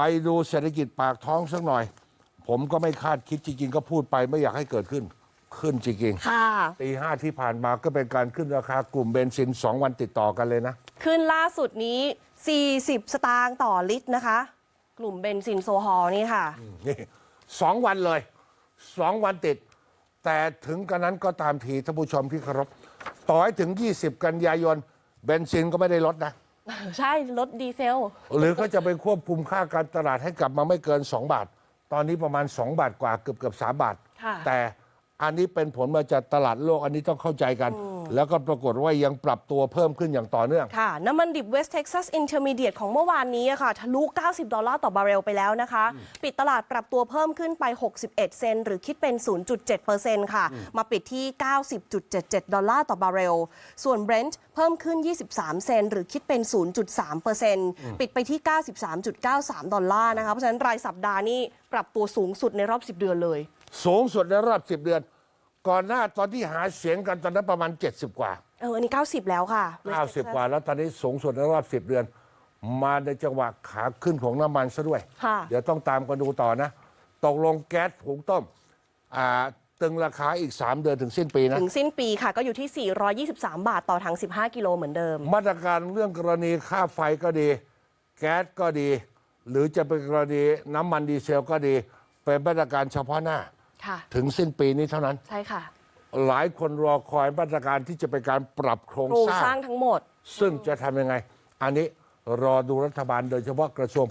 ไปดูเศรษฐกิจปากท้องสักหน่อย ผมก็ไม่คาดคิดจริงๆ ก็พูดไปไม่อยากให้เกิดขึ้น ขึ้นจริงค่ะๆตีห้าที่ผ่านมาก็เป็นการขึ้นราคากลุ่มเบนซิน 2 วันติดต่อกันเลยนะ ขึ้นล่าสุดนี้ 40 สตางค์ต่อลิตรนะคะ กลุ่มเบนซินโซฮอลนี่ค่ะ นี่สองวันเลยสองวันติด แต่ถึงกันนั้นก็ตามทีท่านผู้ชมที่เคารพต่อให้ถึง 20 กันยายน เบนซินก็ไม่ได้ลดนะ ใช่รถดีเซล หรือเขาจะไปควบคุมค่าการตลาดให้กลับมาไม่เกิน 2 บาท ตอนนี้ประมาณ 2 บาทกว่าเกือบเกือบ3บาท ค่ะ แต่อันนี้เป็นผลมาจากตลาดโลกอันนี้ต้องเข้าใจกัน แล้วก็ปรากฏว่ายังปรับตัวเพิ่มขึ้นอย่างต่อเนื่อง ค่ะ น้ำมันดิบ West Texas Intermediate ของเมื่อวานนี้อะค่ะ ทะลุ 90 ดอลลาร์ต่อบาร์เรลไปแล้วนะคะ ปิดตลาดปรับตัวเพิ่มขึ้นไป 61 เซนต์หรือคิดเป็น 0.7%ค่ะ มาปิดที่ 90.77 ดอลลาร์ต่อบาร์เรล ส่วน Brent เพิ่มขึ้น 23 เซนต์หรือคิดเป็น 0.3%ปิดไปที่ 93.93 ดอลลาร์นะคะ เพราะฉะนั้นรายสัปดาห์นี้ปรับตัวสูงสุดในรอบ 10 เดือนเลย สูงสุดในรอบ 10 เดือน ก่อนหน้าตอนที่หาเสียงกันตอนนั้นประมาณ 70 กว่า เอออันนี้ 90 แล้วค่ะ West 90 Texas กว่า แล้วตอนนี้สูงสุดในรอบ 10 เดือน มาในจังหวะขาขึ้นของน้ำมันซะด้วย ค่ะ เดี๋ยวต้องตามกันดูต่อนะ ตกลงแก๊สหุงต้มอ่าตึงราคาอีก 3 เดือนถึงสิ้นปีนะ ถึงสิ้นปีค่ะก็อยู่ที่ 423 บาทต่อถัง 15 กิโลเหมือนเดิม มาตรการเรื่องกรณีค่าไฟก็ดี แก๊สก็ดี หรือจะเป็นกรณีน้ำมันดีเซลก็ดี เป็นมาตรการเฉพาะหน้าค่ะ ถึงสิ้นปีนี้เท่านั้น ใช่ค่ะ หลายคนรอคอยมาตรการที่จะเป็นการปรับโครงโครงสร้าสร้างงทั้งหมด ซึ่งจะทำยังไง อันนี้รอดูรัฐบาลโดยเฉพาะกระทรวง